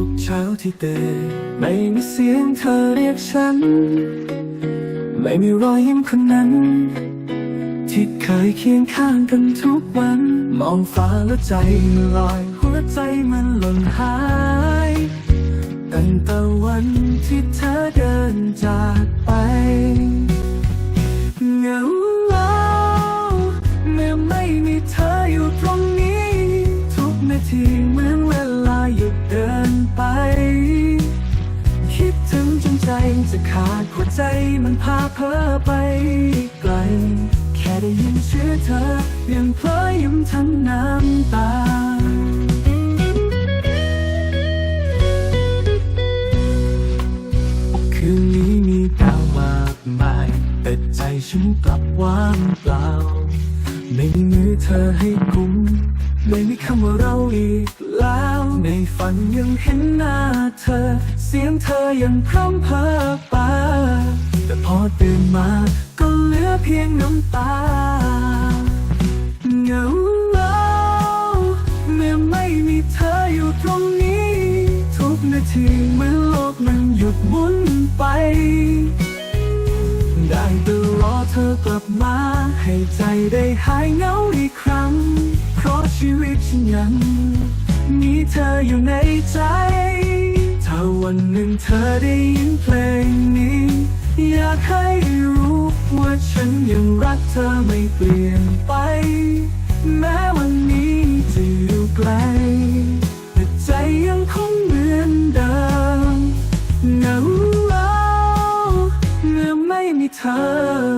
ทุกเช้าที่ตื่นไม่มีเสียงเธอเรียกฉัน ไม่มีรอยยิ้มคนนั้น ที่เคยเคียงข้างกันทุกวัน มองฟ้าแล้วใจมันลอย หัวใจมันหล่นหาย ตั้งแต่วันที่เธอเดินจากไปเหงาเหงาเมื่อไม่มีเธออยู่ตรงนี้ ทุกนาทีเมือ จะขาดหัวใจมันพาเพ้อไปไกล แค่ได้ยินชื่อเธอ ยังเพลอยิ้มทั้งน้ำตาคืนนี้มีดาวมากมาย แต่ใจฉันกลับว่างเปล่า ไม่มีมือเธอให้กุมไม่มีคำว่าเราอีกแล้ว ในฝันยังเห็นหน้าเธอ เสียงเธอยังพร่ำเพ้อไปแต่พอตื่นมาก็เหลือเพียงน้ำตาเหงาเหงาเมื่อไม่มีเธออยู่ตรงนี้ ทุกนาทีเมื่อโลกมันหยุดหมุนไป ได้แต่รอเธอกลับมา ให้ใจได้หายเหงาอีกครั้ง เพราะชีวิตฉันยังมีเธออยู่ในใจาวันหนึ่งเธอได้ยินเพลงนี้ อยากให้รู้ว่าฉันยังรักเธอไม่เปลี่ยนไป แม้วันนี้จะอยู่ไกลแต่ใจยังคงเหมือนเดิมเหงาเมื่อไม่มีเธอ